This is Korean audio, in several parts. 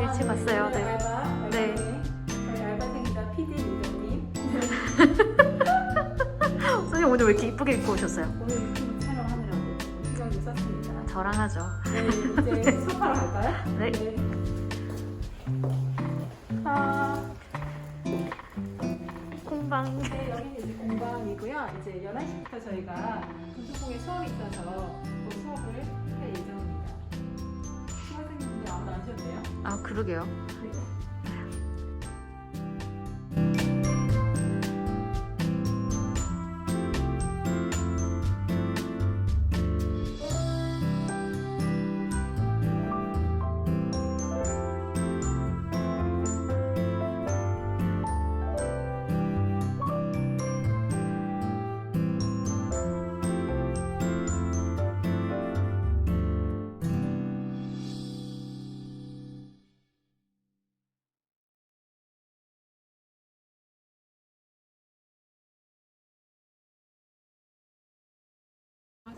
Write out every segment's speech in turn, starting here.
아, 일찍 왔어요. 네. 알바, 네. 저희 알바생이자 PD 님. 선생님 오늘 왜 이렇게 이쁘게 입고 오셨어요? 오늘 촬영하느라고 아, 저랑 하죠. 네, 이제 네. 소파로 갈까요? 네. 네. 아. 공방. 네, 여기는 이제 공방이고요. 이제 11시부터 저희가 금수공에 수업이 있어서 수업을 할 예정입니다. 오셨네요. 아 그러게요.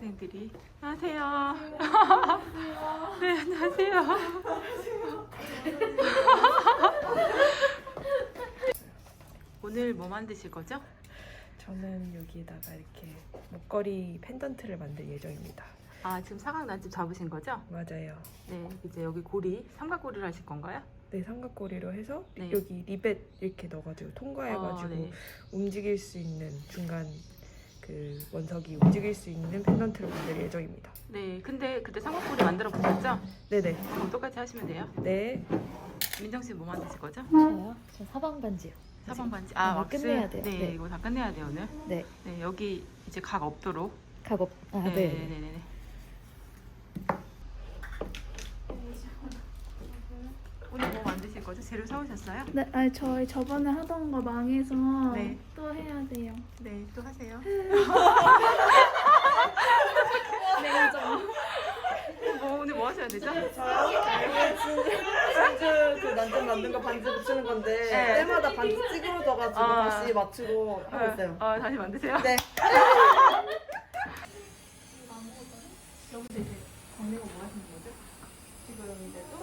학생들이 안녕하세요. 네 안녕하세요. 오늘 뭐 만드실 거죠? 저는 여기에다가 이렇게 목걸이 펜던트를 만들 예정입니다. 아 지금 사각 난집 잡으신 거죠? 맞아요. 네 이제 여기 고리 삼각고리를 하실 건가요? 네, 삼각고리로 해서 네. 여기 리벳 이렇게 넣어가지고 통과해가지고 어, 네. 움직일 수 있는 중간 그 원석이 움직일 수 있는 펜던트를 만들 예정입니다. 네 근데 그때 삼각고리 만들어 보셨죠? 네네. 이거 똑같이 하시면 돼요. 네. 민정 씨 뭐 만드실 거죠? 저요? 저 사방 반지요. 사방 반지. 아 이거 왁스. 끝내야 돼요. 네, 네. 이거 다 끝내야 돼요 오늘. 네. 네 여기 이제 각 없도록. 각업. 아, 네. 네 네네. 오늘 뭐 만드실 거죠? 재료 사오셨어요? 네, 아니 저희 저번에 하던 거 망해서 네. 또 해야 돼요. 네, 또 하세요. 뭐 오늘 뭐 하셔야 되죠? 진주 그 난장 만든 거 반지 붙이는 건데 네. 때마다 반지 찌그러져가지고 아. 다시 맞추고 하고 있어요. 어, 다시 만드세요. 네. 여기서 이제 광내고 뭐 하시는 거죠? 지금 이제 뚫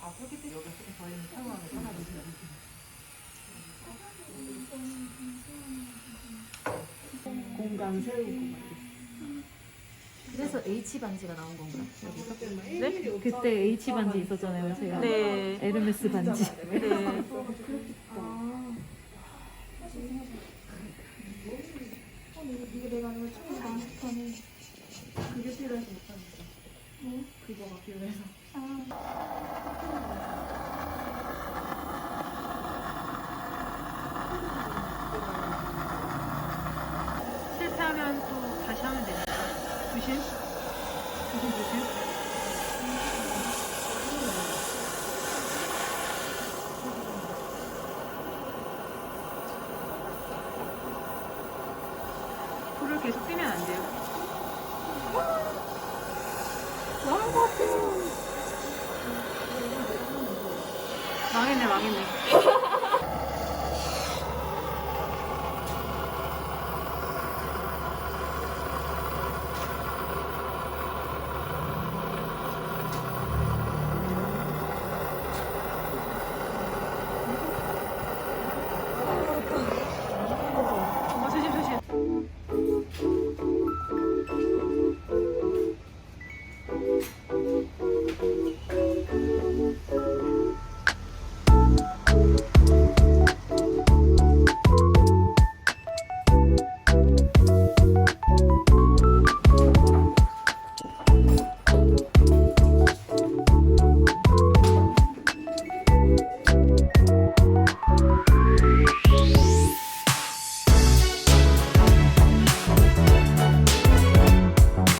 아, 때문에 여기 조금 저희는 사용하면 편하거든요. 공간 세우고 그래서 H 반지가 나온 건가요? 여기서? 네? 그때 H 반지 있었잖아요, 제가. 네. 에르메스 반지. 네. 내가 이거 처음 나한테는 그게 필요해서 못하니까. 뭐? 그거가 필요해서. 아. 실패하면 또 다시 하면 되니까. 불을 계속 끄면 안 돼요. 망했네, 망했네.